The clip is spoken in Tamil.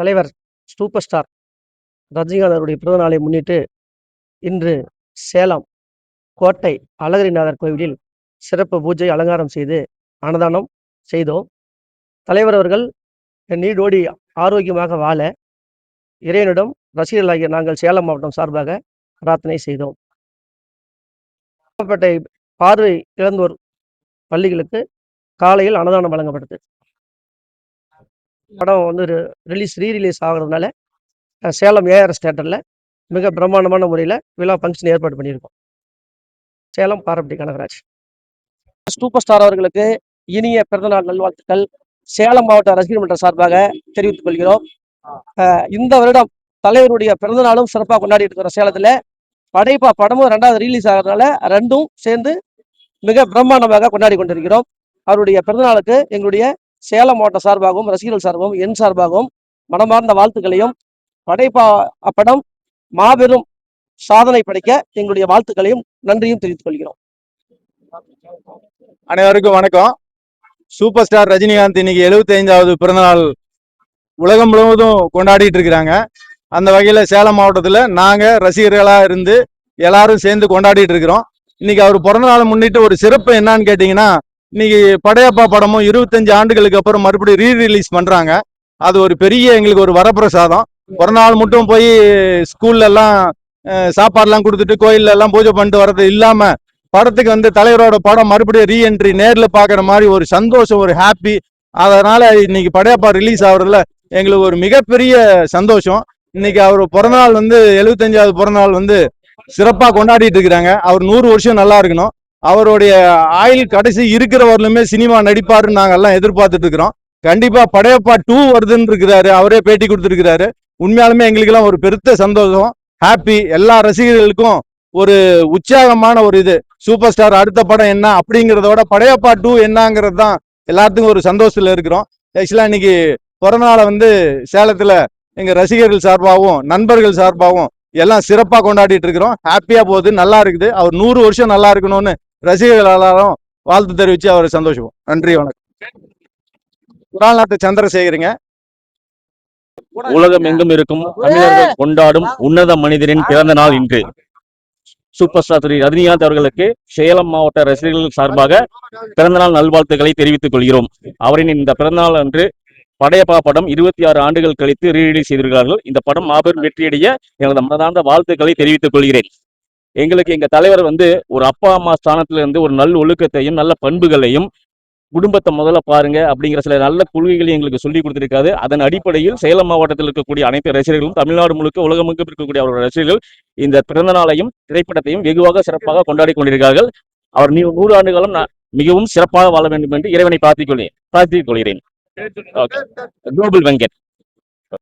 தலைவர் சூப்பர் ஸ்டார் ரஜினிகாந்த் அவருடைய பிறந்த நாளை முன்னிட்டு இன்று சேலம் கோட்டை அழகிரிநாதர் கோவிலில் சிறப்பு பூஜை அலங்காரம் செய்து அன்னதானம் செய்தோம். தலைவர் அவர்கள் நீடோடி ஆரோக்கியமாக வாழ இறைவனிடம் ரசிகர்களாகிய நாங்கள் சேலம் மாவட்டம் சார்பாக பிரார்த்தனை செய்தோம். பார்வை இழந்தோர் பள்ளிகளுக்கு காலையில் அன்னதானம் வழங்கப்பட்டது. படம் வந்து ரிலீஸ் ரீ ரிலீஸ் ஆகிறதுனால சேலம் ஏஆர்எஸ் தேட்டரில் மிக பிரம்மாண்டமான முறையில் விழா ஃபங்க்ஷன் ஏற்பாடு பண்ணியிருக்கோம். சேலம் பாரம்பரிய கனகராஜ். சூப்பர் ஸ்டார் அவர்களுக்கு இனிய பிறந்தநாள் நல்வாழ்த்துக்கள். சேலம் மாவட்ட ரசிகர் மன்ற சார்பாக தெரிவித்துக் கொள்கிறோம். இந்த வருடம் தலைவருடைய பிறந்தநாளும் சிறப்பாக கொண்டாடிட்டு இருக்கிற சேலத்தில். படைப்பா படமும் ரெண்டாவது ரிலீஸ் ஆகிறதுனால ரெண்டும் சேர்ந்து மிக பிரம்மாண்டமாக கொண்டாடி கொண்டிருக்கிறோம். அவருடைய பிறந்தநாளுக்கு எங்களுடைய சேலம் மாவட்ட சார்பாகவும் ரசிகர்கள் சார்பாகவும் என் சார்பாகவும் மனமார்ந்த வாழ்த்துக்களையும் படைப்பா படம் மாபெரும் சாதனை படைக்க எங்களுடைய வாழ்த்துக்களையும் நன்றியும் தெரிவித்துக் கொள்கிறோம். அனைவருக்கும் வணக்கம். சூப்பர் ஸ்டார் ரஜினிகாந்த் இன்னைக்கு 75வது பிறந்தநாள் உலகம் முழுவதும் கொண்டாடிட்டு இருக்கிறாங்க. அந்த வகையில் சேலம் மாவட்டத்தில் நாங்கள் ரசிகர்களாக இருந்து எல்லாரும் சேர்ந்து கொண்டாடிட்டு இருக்கிறோம். இன்னைக்கு அவர் பிறந்தநாள் முன்னிட்டு ஒரு சிறப்பு என்னன்னு கேட்டிங்கன்னா இன்னைக்கு படையப்பா படமும் இருபத்தஞ்சு ஆண்டுகளுக்கு அப்புறம் மறுபடியும் ரீ ரிலீஸ் பண்ணுறாங்க அது ஒரு பெரிய எங்களுக்கு ஒரு வரப்பிரசாதம். ஒரு நாள் மட்டும் போய் ஸ்கூல்ல எல்லாம் சாப்பாடுலாம் கொடுத்துட்டு கோயில்ல எல்லாம் பூஜை பண்ணிட்டு வர்றது இல்லாமல் படத்துக்கு வந்து தலைவரோட படம் மறுபடியும் ரீஎன்ட்ரி நேர்ல பாக்குற மாதிரி ஒரு சந்தோஷம் ஒரு ஹாப்பி அதனால இன்னைக்கு படையப்பா ரிலீஸ் ஆகுறதுல எங்களுக்கு ஒரு மிகப்பெரிய சந்தோஷம். இன்னைக்கு அவர் பிறந்தநாள் வந்து எழுபத்தஞ்சாவது பிறந்தநாள் வந்து சிறப்பாக கொண்டாடிட்டு இருக்கிறாங்க. அவர் நூறு வருஷம் நல்லா இருக்கணும். அவருடைய ஆயுள் கடைசி இருக்கிற வரலுமே சினிமா நடிப்பாருன்னு நாங்கள்லாம் எதிர்பார்த்துட்டு இருக்கிறோம். கண்டிப்பா படையப்பா டூ வருதுன்னு இருக்கிறாரு அவரே பேட்டி கொடுத்துருக்கிறாரு. உண்மையாலுமே எங்களுக்கெல்லாம் ஒரு பெருத்த சந்தோஷம். ஹாப்பி எல்லா ரசிகர்களுக்கும் ஒரு உற்சாகமான ஒரு இது. சூப்பர் ஸ்டார் அடுத்த படம் என்ன அப்படிங்கிறத விட படையப்பா டூ என்னங்கிறது தான் எல்லாத்துக்கும் ஒரு சந்தோஷத்துல இருக்கிறோம். ஆக்சுவலா இன்னைக்கு பிறந்த நாளை வந்து சேலத்துல எங்க ரசிகர்கள் சார்பாகவும் நண்பர்கள் சார்பாகவும் எல்லாம் சிறப்பாக கொண்டாடிட்டு இருக்கிறோம். ஹாப்பியா போகுது. நல்லா இருக்குது. அவர் நூறு வருஷம் நல்லா இருக்கணும்னு ரசிகர்கள் எல்லாரும் வாழ்த்து தெரிவித்து அவர் சந்தோஷம் நன்றி வணக்கம். குரால்நாட்டு சந்திரசேகருங்க. உலகம் எங்கும் இருக்கும். தமிழர்கள் கொண்டாடும் உன்னத மனிதரின் பிறந்த நாள் இன்று. சூப்பர் ஸ்டார் திரு ரஜினிகாந்த் அவர்களுக்கு சேலம் மாவட்ட ரசிகர்கள் சார்பாக பிறந்தநாள் நல்வாழ்த்துக்களை தெரிவித்துக் கொள்கிறோம். அவரின் இந்த பிறந்தநாள் அன்று படையப்பா படம் இருபத்தி ஆறு ஆண்டுகள் கழித்து ரீரிலீஸ் செய்திருக்கிறார்கள். இந்த படம் மாபெரும் வெற்றியடைய எனது மனதார்ந்த வாழ்த்துக்களை தெரிவித்துக் கொள்கிறேன். எங்களுக்கு எங்க தலைவர் வந்து ஒரு அப்பா அம்மா ஸ்தானத்துல இருந்து ஒரு நல்ல ஒழுக்கத்தையும் நல்ல பண்புகளையும் குடும்பத்தை முதல்ல பாருங்க அப்படிங்கிற சில நல்ல கொள்கைகளையும் எங்களுக்கு சொல்லி கொடுத்திருக்காரு. அதன் அடிப்படையில் சேலம் மாவட்டத்தில் இருக்கக்கூடிய அனைத்து ரசிகர்களும் தமிழ்நாடு முழுக்க உலகமுழுக்க இருக்கக்கூடிய அவருடைய ரசிகர்கள் இந்த பிறந்த நாளையும் திரைப்படத்தையும் வெகுவாக சிறப்பாக கொண்டாடி கொண்டிருக்கிறார்கள். அவர் நீ நூறு ஆண்டு காலம் மிகவும் சிறப்பாக வாழ வேண்டும் என்று இறைவனை பிரார்த்திக் கொள்கிறேன். பிரார்த்திக் கொள்கிறேன் குளோபல் வெங்கட்